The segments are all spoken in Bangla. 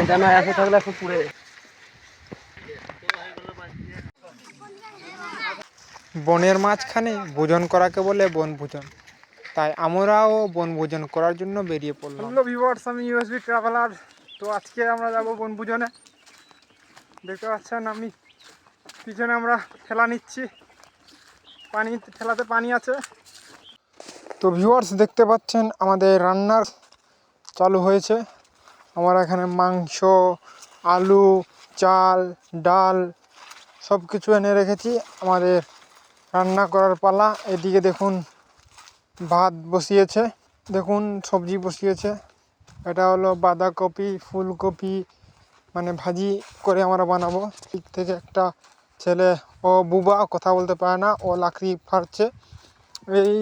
এটা না আসে থাকলে বনের মাঝখানে ভোজন করাকে বলে বনভোজন তাই আমরাও বনভোজন করার জন্য বেরিয়ে পড়লাম। হ্যালো ভিউয়ার্স আমি ইউএসবি ট্রাভেলার তো আজকে আমরা যাব বনভোজনে দেখতে পাচ্ছেন আমি। পিছনে আমরা ঠেলা নিচ্ছি। পানি ঠেলাতে পানি আছে। তো ভিউয়ার্স দেখতে পাচ্ছেন আমাদের রান্নার চালু হয়েছে। আমরা এখানে মাংস, আলু, চাল, ডাল সব কিছু এনে রেখেছি। আমাদের রান্না করার পালা। এদিকে দেখুন ভাত বসিয়েছে। দেখুন সবজি বসিয়েছে। এটা হলো বাঁধাকপি, ফুলকপি মানে ভাজি করে আমরা বানাবো। দিক থেকে একটা ছেলে ও বুবা কথা বলতে পারে না, ও লাকড়ি ফাড়ছে। এই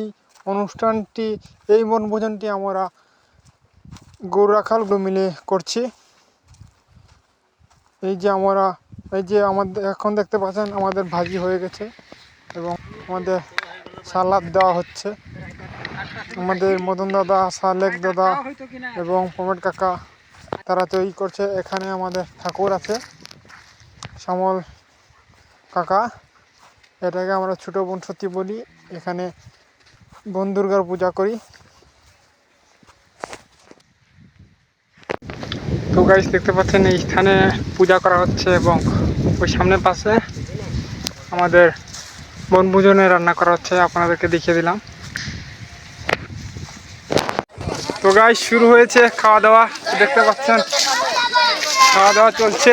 অনুষ্ঠানটি, এই বনভোজনটি আমরা গরু রাখালগুলো মিলে করছি। এই যে আমরা, এই যে আমাদের এখন দেখতে পাচ্ছেন আমাদের ভাজি হয়ে গেছে এবং আমাদের সালাদ দেওয়া হচ্ছে। আমাদের মদন দাদা, সালেক দাদা এবং পমেট কাকা, তারা তৈরি করছে। এখানে আমাদের ঠাকুর আছে, শ্যামল কাকা। এটাকে আমরা ছোটো সত্যি বলি। এখানে বন দুর্গার পূজা করি। গাইস দেখতে পাচ্ছেন এই স্থানে পূজা করা হচ্ছে এবং ওই সামনের পাশে আমাদের বনভোজনে রান্না করা হচ্ছে, আপনাদেরকে দেখিয়ে দিলাম। তো গাইস, শুরু হয়েছে খাওয়া দাওয়া, দেখতে পাচ্ছেন? খাওয়া দাওয়া চলছে।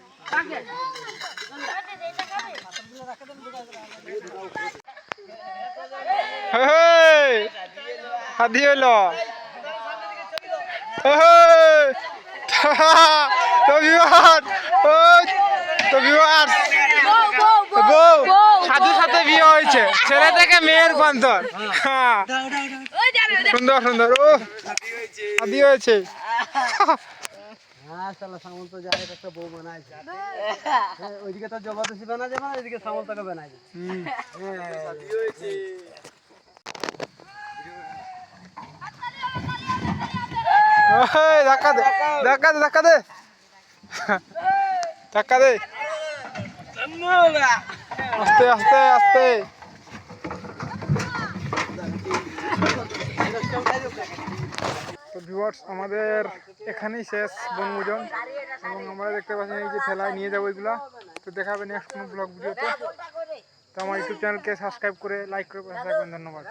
ভিউয়ার ওই, তো ভিউয়ার বউ সাধু সাথে বিয়ে হয়েছে। ছেলে থেকে মেয়ের পান্তর হ্যাঁ। সুন্দর সুন্দর। ও হাদি হয়েছে। হ্যাঁ শালা সামন্ত যায় একটা বউ বানাইছে হ্যাঁ, ওইদিকে তো জগদীশ বানা যাবে না এদিকে। ধাক্কা দে ধাক্কা দে ধাক্কা দে। ধাক্কা দে। আস্তে আস্তে আস্তে। তো ভিউয়ার্স আমাদের এখানেই শেষ বনভোজন। এবং আমরা দেখতে পাচ্ছি এই যে ঠেলায় নিয়ে যাব এগুলো। তো দেখা হবে নেক্সট কোনো ব্লগ ভিডিওতে। তো আমার ইউটিউব চ্যানেলকে সাবস্ক্রাইব করে লাইক করে থাকবেন। ধন্যবাদ।